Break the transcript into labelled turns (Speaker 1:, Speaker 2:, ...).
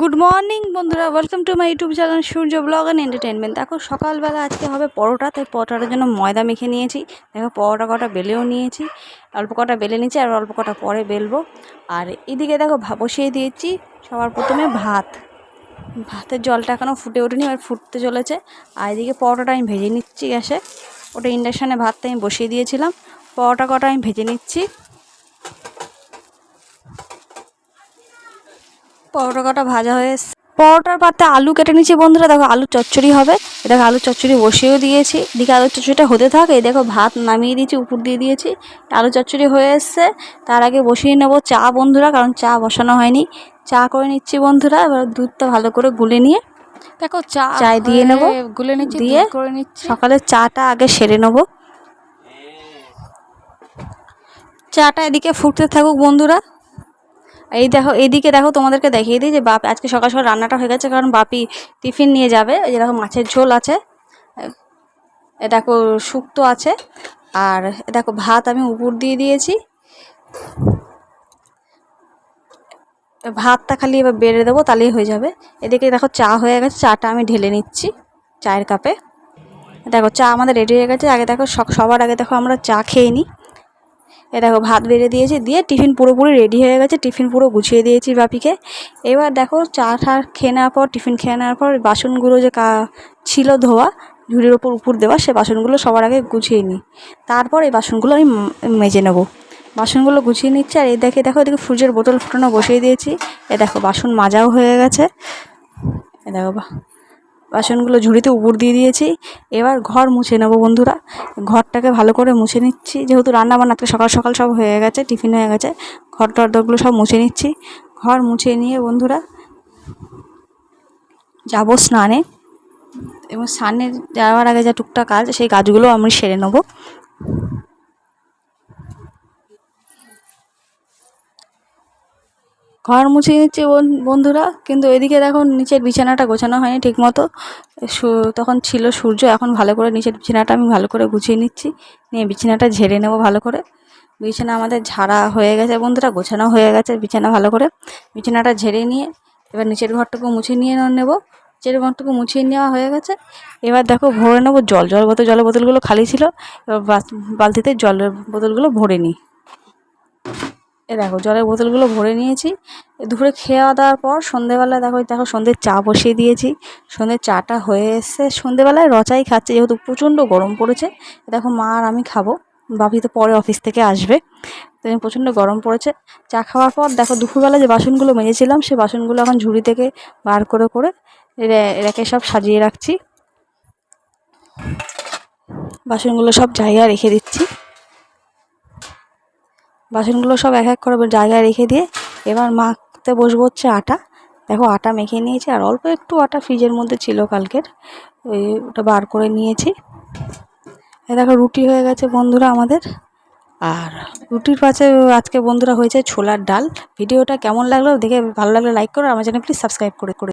Speaker 1: Good morning বন্ধুরা। Welcome to my YouTube channel Surya blog and entertainment দেখো, সকালবেলা আজকে হবে পরোটা, তাই পরোটার জন্য ময়দা মেখে নিয়েছি। দেখো, পরোটা কটা বেলেও নিয়েছি, অল্প কটা বেলে নিয়েছি, আর অল্প কটা পরে বেলবো। আর এদিকে দেখো বসিয়ে দিয়েছি সবার প্রথমে ভাত। ভাতের জলটা এখনও ফুটে ওঠেনি আর ফুটতে চলেছে। আর এদিকে পরোটাটা আমি ভেজে নিচ্ছি গ্যাসে। ওটা ইন্ডাকশানে ভাতটা আমি বসিয়ে দিয়েছিলাম। পরোটা কটা আমি ভেজে নিচ্ছি। পরোটা কটা ভাজা হয়ে এসছে। পরোটার পাতে আলু কেটে নিচ্ছি বন্ধুরা দেখো আলু চচ্চড়ি হবে। এ দেখো আলু চচ্চড়ি বসিয়েও দিয়েছি। এদিকে আলু চচ্চড়িটা হতে থাকে এই দেখো ভাত নামিয়ে দিয়েছি উপর দিয়ে দিয়েছি। আলু চচ্চড়ি হয়ে এসছে। তার আগে বসিয়ে নেব চা বন্ধুরা কারণ চা বসানো হয়নি। চা করে নিচ্ছি বন্ধুরা এবার দুধটা ভালো করে গুলে নিয়ে।
Speaker 2: দেখো চা
Speaker 1: চায় দিয়ে নেব,
Speaker 2: গুলে নিচ্ছি
Speaker 1: দিয়ে
Speaker 2: করে নিচ্ছি।
Speaker 1: সকালের চাটা আগে সেরে নেব। চাটা এদিকে ফুটতে থাকুক বন্ধুরা। এই দেখো, এইদিকে দেখো, তোমাদেরকে দেখিয়ে দিই যে বাপ, আজকে সকাল সকাল রান্নাটা হয়ে গেছে, কারণ বাপি টিফিন নিয়ে যাবে। এই দেখো, মাছের ঝোল আছে। দেখো, শুক্তো আছে। আর দেখো, ভাত আমি উপর দিয়ে দিয়েছি। ভাতটা খালি এবার বেড়ে দেবো, তাহলেই হয়ে যাবে। এদিকে দেখো, চা হয়ে গেছে, চাটা আমি ঢেলে নিচ্ছি চায়ের কাপে। দেখো, চা আমাদের রেডি হয়ে গেছে। আগে দেখো সবার আগে দেখো, আমরা চা খেয়ে নিই। এ দেখো, ভাত বেড়ে দিয়েছি, দিয়ে টিফিন পুরোপুরি রেডি হয়ে গেছে, টিফিন পুরো গুছিয়ে দিয়েছি বাপিকে। এবার দেখো, চা টা খেয়ে নেওয়ার পর, টিফিন খেয়ে নেওয়ার পর, বাসনগুলো যে কা ছিল ধোয়া, ঝুড়ির ওপর উপর দেওয়া, সে বাসনগুলো সবার আগে গুছিয়ে নিই। তারপর এই বাসনগুলো আমি মেজে নেব। বাসনগুলো গুছিয়ে নিচ্ছি, আর এই দেখে দেখো, এদিকে ফ্রিজের বোতল ফুটানো বসিয়ে দিয়েছি। এ দেখো, বাসন মাজাও হয়ে গেছে। এ দেখো, বা- বাসনগুলো ঝুড়িতে উপর দিয়ে দিয়েছি। এবার ঘর মুছে নেব বন্ধুরা। ঘরটাকে ভালো করে মুছে নিচ্ছি। যেহেতু রান্না বান্না আজকে সকাল সকাল সব হয়ে গেছে, টিফিন হয়ে গেছে ঘর টরগুলো সব মুছে নিচ্ছি। ঘর মুছে নিয়ে বন্ধুরা যাব স্নানে। এবং স্নানে যাওয়ার আগে যা টুকটাক কাজ, সেই কাজগুলো আমি সেরে নেব। ঘর মুছে নিচ্ছে বন্ধুরা। কিন্তু এদিকে দেখো নিচের বিছানাটা গোছানো হয়নি ঠিকমতো। তখন ছিল সূর্য, এখন ভালো করে নিচের বিছানাটা আমি ভালো করে গুছিয়ে নিচ্ছি। নিয়ে বিছানাটা ঝেড়ে নেব ভালো করে। বিছানা আমাদের ঝাড়া হয়ে গেছে বন্ধুরা, গোছানো হয়ে গেছে বিছানা ভালো করে। বিছানাটা ঝেড়ে নিয়ে এবার নিচের ঘরটুকু মুছে নিয়ে নেব। নিচের ঘরটুকু মুছিয়ে নেওয়া হয়ে গেছে। এবার দেখো ভরে নেব জল জল বোতল, জলের বোতলগুলো খালি ছিল। এবার বালতিতে জলের বোতলগুলো ভরে নিই। এ দেখো, জলের বোতলগুলো ভরে নিয়েছি। দুপুরে খাওয়া দাওয়ার পর সন্ধেবেলায় দেখো দেখো সন্ধ্যের চা বসিয়ে দিয়েছি। সন্ধ্যের চাটা হয়ে এসছে। সন্ধেবেলায় রচাই খাচ্ছে, যেহেতু প্রচণ্ড গরম পড়েছে। দেখো মা আর আমি খাব। বাপি তো পরে অফিস থেকে আসবে। তো প্রচণ্ড গরম পড়েছে। চা খাওয়ার পর দেখো, দুপুরবেলা যে বাসনগুলো মেজেছিলাম, সে বাসনগুলো এখন ঝুড়ি থেকে বার করে করে রেখে সব সাজিয়ে রাখছি। বাসনগুলো সব জায়গায় রেখে দিচ্ছি। বাসনগুলো সব এক এক করে জায়গায় রেখে দিয়ে এবার মাখতে বসবো হচ্ছে আটা। দেখো আটা মেখে নিয়েছি, আর অল্প একটু আটা ফ্রিজের মধ্যে ছিল কালকের। ওই ওটা বার করে নিয়েছি। দেখো রুটি হয়ে গেছে বন্ধুরা আমাদের। আর রুটির পাশে আজকে বন্ধুরা হয়েছে ছোলার ডাল। ভিডিওটা কেমন লাগল দেখে ভালো লাগলে লাইক করো আমার চ্যানেল প্লিজ সাবস্ক্রাইব করে করে